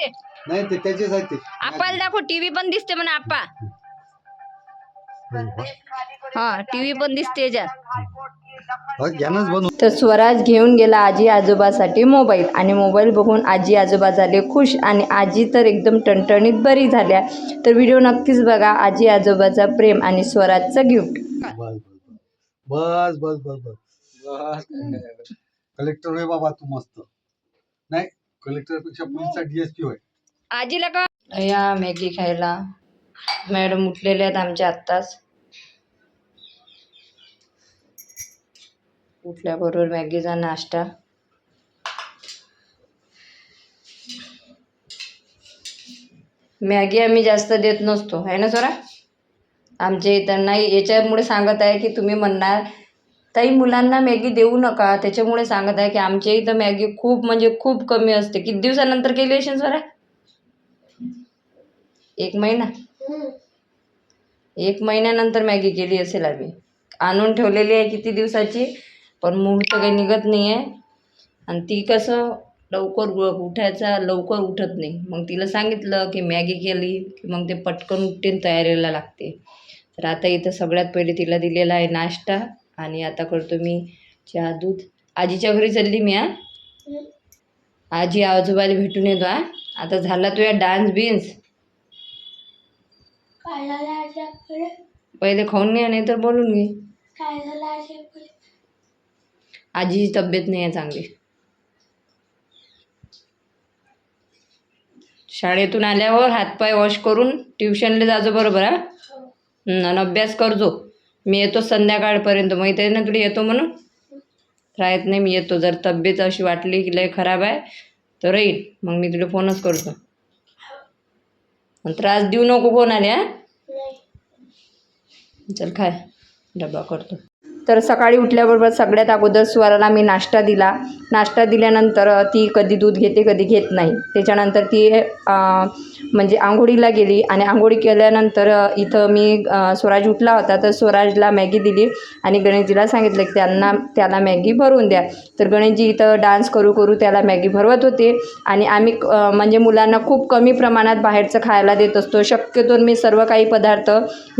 ते नाही ते त्याचेच आहेत ते. आपाला दाखव टीव्ही पण दिसते म्हणा आपा हा टीव्ही पण दिसते याच्यात. हो, घ्यानच बनवून. तर स्वराज घेऊन गेला आजी आजोबासाठी मोबाईल आणि मोबाईल बघून आजी आजोबा झाले खुश आणि आजी तर एकदम टणटणीत बरी झाल्या. तर व्हिडिओ नक्कीच बघा आजी आजोबाचा प्रेम आणि स्वराजचं गिफ्ट. बस बस बस बस कलेक्टर बाबा तू मस्त. नाही कलेक्टरपेक्षा पोलीसचा डीएसपी होय. आजीला का या मॅगी खायला. मॅडम उठलेल्या आहेत आमच्या आत्ताच. उठल्याबरोबर मॅगीचा नाश्ता. मॅगी आम्ही जास्त देत नसतो. आहे ना सोरा? आमच्या इथं नाही. याच्यामुळे सांगत आहे की तुम्ही म्हणणार ताई मुलांना मॅगी देऊ नका. त्याच्यामुळे सांगत आहे की आमच्या इथं मॅगी खूप म्हणजे खूप कमी असते. किती दिवसानंतर केली असेल सर? एक महिना? एक महिन्यानंतर मॅगी केली असेल आम्ही. आणून ठेवलेली आहे किती दिवसाची पण मुहूर्त काही निघत नाही आहे आणि ती कसं लवकर उठायचा लवकर उठत नाही. मग तिला सांगितलं की मॅगी केली की मग ते पटकन उठते तयारीला लागते. तर आता इथं सगळ्यात पहिले तिला दिलेला आहे नाश्ता. आणि आता करतो मी चहा दूध. आजीच्या घरी चालली मी आजी आजोबाला भेटून येतो आता झाला तुझ्या डान्स बिन्स पहिले खाऊन घे नाही तर बोलून घे. काय झालं आजकडे आजीची तब्येत नाही आहे चांगली. शाळेतून आल्यावर हातपाय वॉश करून ट्युशनला जाजो बरोबर हा? हं, अभ्यास करजो. मी येतो संध्याकाळपर्यंत. माहिती आहे ना तुला येतो म्हणून? राहत नाही मी येतो. जर तब्येत अशी वाटली की लय खराब आहे तर राहील मग मी तुला फोनच करतो. त्रास देऊ नको फोन आले हा? नाही. चल खाय डबा करतो. तर सकाळी उठल्याबरोबर सगळ्यात अगोदर स्वराला मी नाश्ता दिला. नाश्ता दिल्यानंतर ती कधी दूध घेते कधी घेत नाही. त्याच्यानंतर ती म्हणजे आंघोळीला गेली आणि आंघोळी केल्यानंतर इथं मी स्वराज उठला होता. तर स्वराजला मॅगी दिली आणि गणेशजीला सांगितलं की त्यांना त्याला मॅगी भरवून द्या. तर गणेशजी इथं डान्स करू करू त्याला मॅगी भरवत होते आणि आम्ही म्हणजे मुलांना खूप कमी प्रमाणात बाहेरचं खायला देत असतो. शक्यतो मी सर्व काही पदार्थ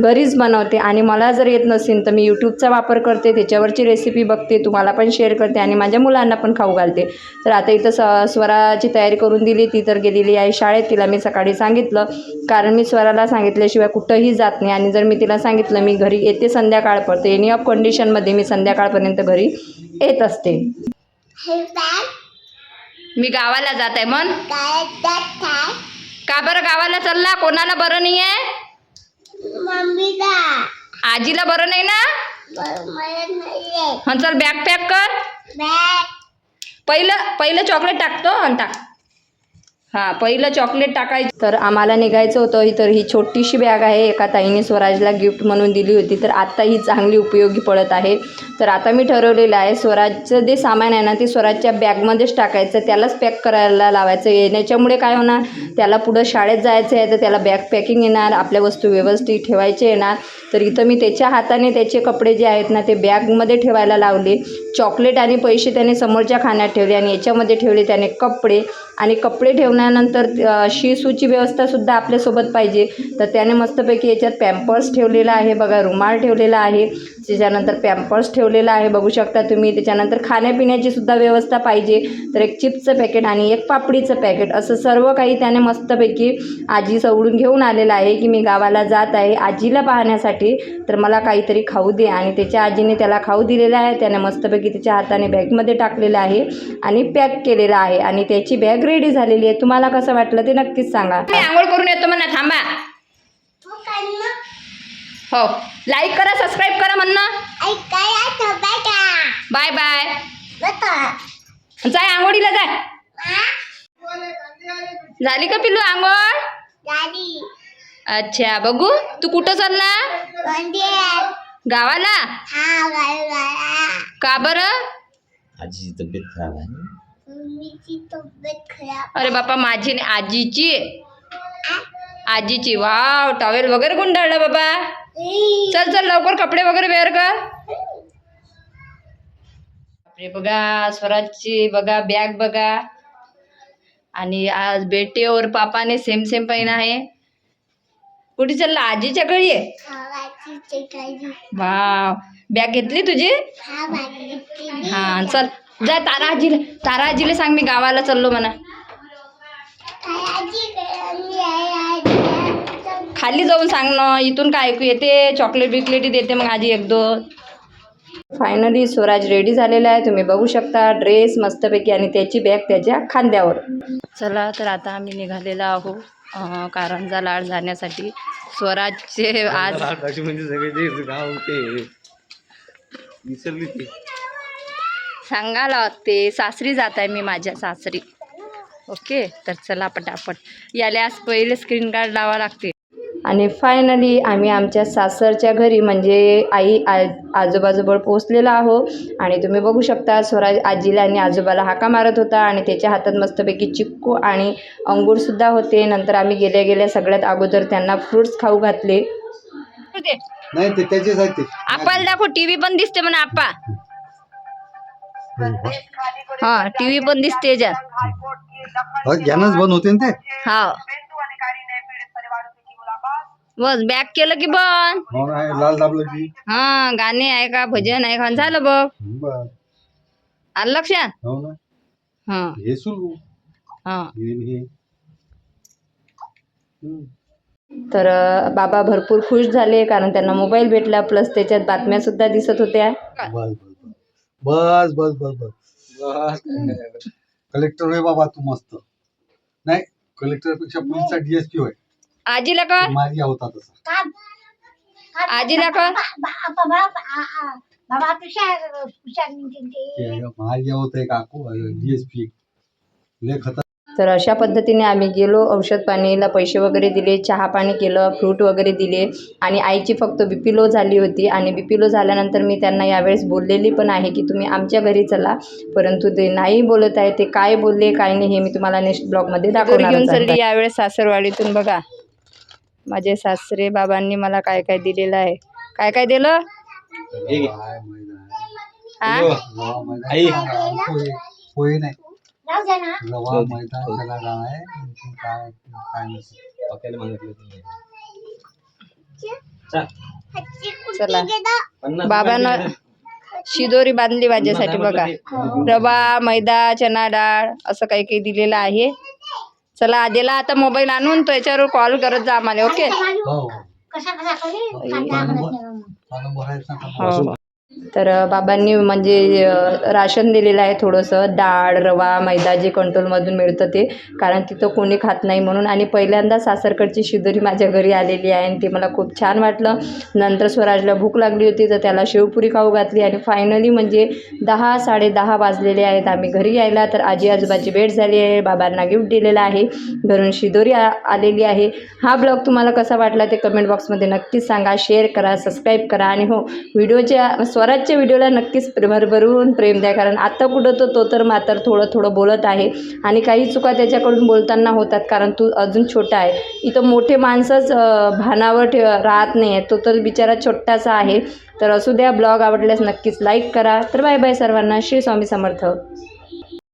घरीच बनवते आणि मला जर येत नसेल तर मी यूट्यूबचा वापर कर त्याच्यावरची रेसिपी बघते तुम्हाला पण शेअर करते आणि माझ्या मुलांना पण खाऊ घालते. तर आता इथं स स्वराची तयारी करून दिली ती तर गेलेली आहे शाळेत तिला मी सकाळी सांगितलं. कारण मी स्वराला सांगितल्याशिवाय कुठंही जात नाही आणि जर मी तिला सांगितलं मी घरी येते संध्याकाळपर्यंत एनी ऑफ कंडिशनमध्ये मी संध्याकाळपर्यंत घरी येत असते. मी गावाला जात आहे मन का बरं गावाला चालला? कोणाला बरं नाही आहे आजीला बरं नाही ना? हं चल बॅग पॅक कर. पहिलं पहिलं चॉकलेट टाकतो आणि टाक. हां पहिलं चॉकलेट टाकायचं. तर आम्हाला निघायचं होतं ही तर ही छोटीशी बॅग आहे. एका ताईने स्वराजला गिफ्ट म्हणून दिली होती. तर आत्ता ही चांगली उपयोगी पडत आहे. तर आता मी ठरवलेलं आहे स्वराजचं जे सामान आहे ना ते स्वराजच्या बॅगमध्येच टाकायचं. त्यालाच पॅक करायला लावायचं. येण्याच्यामुळे काय होणार? त्याला पुढं शाळेत जायचं आहे. तर त्याला बॅग पॅकिंग येणार. आपल्या वस्तू व्यवस्थित ठेवायचे येणार. तर इथं मी त्याच्या हाताने त्याचे कपडे जे आहेत ना ते बॅगमध्ये ठेवायला लावले. चॉकलेट आणि पैसे त्याने समोरच्या खाण्यात ठेवले आणि याच्यामध्ये ठेवले त्याने कपडे. आणि कपडे ठेवणं अ, शी सूची व्यवस्थासुद्धा आपल्यासोबत पाहिजे. तर त्याने मस्तपैकी याच्यात पॅम्पर्स ठेवलेला आहे बघा रुमाल ठेवलेला आहे. त्याच्यानंतर पॅम्पर्स ठेवलेला आहे बघू शकता तुम्ही. त्याच्यानंतर खाण्यापिण्याची सुद्धा व्यवस्था पाहिजे. तर एक चिप्सचं पॅकेट आणि एक पापडीचं पॅकेट असं सर्व काही त्याने मस्तपैकी आजी सवडून घेऊन आलेलं आहे की मी गावाला जात आहे आजीला पाहण्यासाठी. तर मला काहीतरी खाऊ दे आणि त्याच्या आजीने त्याला खाऊ दिलेला आहे. त्याने मस्तपैकी त्याच्या हाताने बॅगमध्ये टाकलेलं आहे आणि पॅक केलेलं आहे आणि त्याची बॅग रेडी झालेली आहे. तुम्हाला कसं वाटलं ते नक्कीच सांगा. मी आंघोळ करून येतो म्हणा थांबा. हो लाईक करा सबस्क्राईब करा म्हणणं. बाय बाय बेटा जाय आंघोळीला जाय. झाली का पिल्लू आंघोळ? अच्छा बघू. तू कुठं चालला? गावाला? हा का बरं? आजीची तब्येत खराब आहे. अरे बापा माझी नाही आजीची? आजीची वाव टॉवेल वगैरे गुंडाळला बाबा. चल चल लवकर कपडे वगैरे वेअर कर. बापरे बघा स्वराजची बघा बॅग बघा. आणि आज बेटे और पापाने सेम सेम पहिना आहे. कुठे चालला? आजीच्या घरी आहे? खावाची चिकाजी वा बॅग घेतली तुझी? हा हा चल. जा ताराजीला ताराजीला सांग मी गावाला चाललो म्हणा. खाली जाऊन सांग ना इथून काय ऐकू येते? चॉकलेट बिकलेटी देते मग आजी एक दोन. फायनली स्वराज रेडी झालेला आहे. तुम्ही बघू शकता ड्रेस मस्तपैकी आणि त्याची बॅग त्याच्या खांद्यावर. चला तर आता आम्ही निघालेलो आहो कारंजा लाड जाण्यासाठी. स्वराजचे आज म्हणजे सगळे गाव ते विसरली ती सांगायला लागते सासरी जात आहे मी माझ्या सासरी. ओके तर चला पटापट. याल्यास पहिले स्क्रीन गार्ड लावा लागते. आणि फायनली आम्ही आमच्या सासरच्या घरी म्हणजे आई आ आजोबाजवळ पोचलेलो आहो. आणि तुम्ही बघू शकता स्वराज आजीला आणि आजोबाला हाका मारत होता आणि त्याच्या हातात मस्तपैकी चिक्कू आणि अंगूरसुद्धा होते. नंतर आम्ही गेल्या गेल्या सगळ्यात अगोदर त्यांना फ्रुट्स खाऊ घातले. ते ते. आपाला दाखव टी व्ही पण दिसते म्हणा आपा. हा टी व्ही पण दिसते याच्यात. ज्ञानच बंद होते ना ते? हा. बस बॅक केलं की बंद. हो लाल दाबलं की. हा गाणे आहे का भजन आहे का झालं बघ. आलं लक्षात? हो ना. हा. हे सुरू. हा. तर बाबा भरपूर खुश झाले कारण त्यांना मोबाईल भेटला प्लस त्याच्यात बातम्या सुद्धा दिसत होत्या. बस बस बस बस. कलेक्टर होय बाबा तू मस्त. नाही कलेक्टरपेक्षा पोलीसचा डीएसपी होय. आजीला का माझी होता तसा. आजीला का बाबा तुषार तुषार म्हणते ते माझी होत आहे काकू डीएसपी लय खतर तर अशा पद्धतीने आम्ही गेलो औषध पाणीला पैसे वगैरे दिले चहा पाणी केलं फ्रूट वगैरे दिले आणि आईची फक्त बी पी लो झाली होती आणि बी पी लो झाल्यानंतर मी त्यांना यावेळेस बोललेली पण आहे की तुम्ही आमच्या घरी चला परंतु ते नाही बोलत आहे ते काय बोलले काय नाही हे मी तुम्हाला नेक्स्ट ब्लॉगमध्ये दाखवणार घेऊन सरली यावेळेस सासरवाडीतून बघा. माझे सासरे बाबांनी मला काय काय दिलेलं आहे. काय काय दिलं? हा पोहे पोहे नाही. राहू द्या ना. रवा मैदा त्याला काय आणखी काय काय नसेल पकायला मागितलं तुम्ही चला. बाबांना शिदोरी बांधली माझ्यासाठी बघा. रवा मैदा चना डाळ असं काही काही दिलेलं आहे. चला आधीला आता मोबाईल आणून त्याच्यावर कॉल करत जा आम्हाला ओके? हो कसा कसा करेल पानं भरायचं का हो. तर बाबांनी म्हणजे राशन दिलेलं आहे थोडंसं डाळ रवा मैदा जे कंट्रोलमधून मिळतं ते कारण तिथं कोणी खात नाही म्हणून. आणि पहिल्यांदा सासरकडची शिदोरी माझ्या घरी आलेली आहे आणि ते मला खूप छान वाटलं. नंतर स्वराजला भूक लागली होती तर त्याला शेवपुरी खाऊ घातली आणि फायनली म्हणजे दहा साडे दहा वाजलेले आहेत. आम्ही घरी यायला तर आजी आजोबाची भेट झाली आहे. बाबांना गिफ्ट दिलेलं आहे. घरून शिदोरी आ आलेली आहे. हा ब्लॉग तुम्हाला कसा वाटला ते कमेंट बॉक्समध्ये नक्कीच सांगा. शेअर करा सबस्क्राईब करा आणि हो व्हिडिओच्या स्वराजच्या व्हिडिओला नक्कीच भरभरून प्रेम द्या. कारण आत्ता कुठं तो तो तर मात्र थोडं थोडं बोलत आहे. आणि काही चुका त्याच्याकडून बोलताना होतात. कारण तू अजून छोटा आहे. इथं मोठे माणसंच भानावर ठेव राहत नाही आहे तो तर बिचारा छोटासा आहे. तर असू द्या ब्लॉग आवडल्यास नक्कीच लाईक करा. तर बाय बाय सर्वांना. श्री स्वामी समर्थ.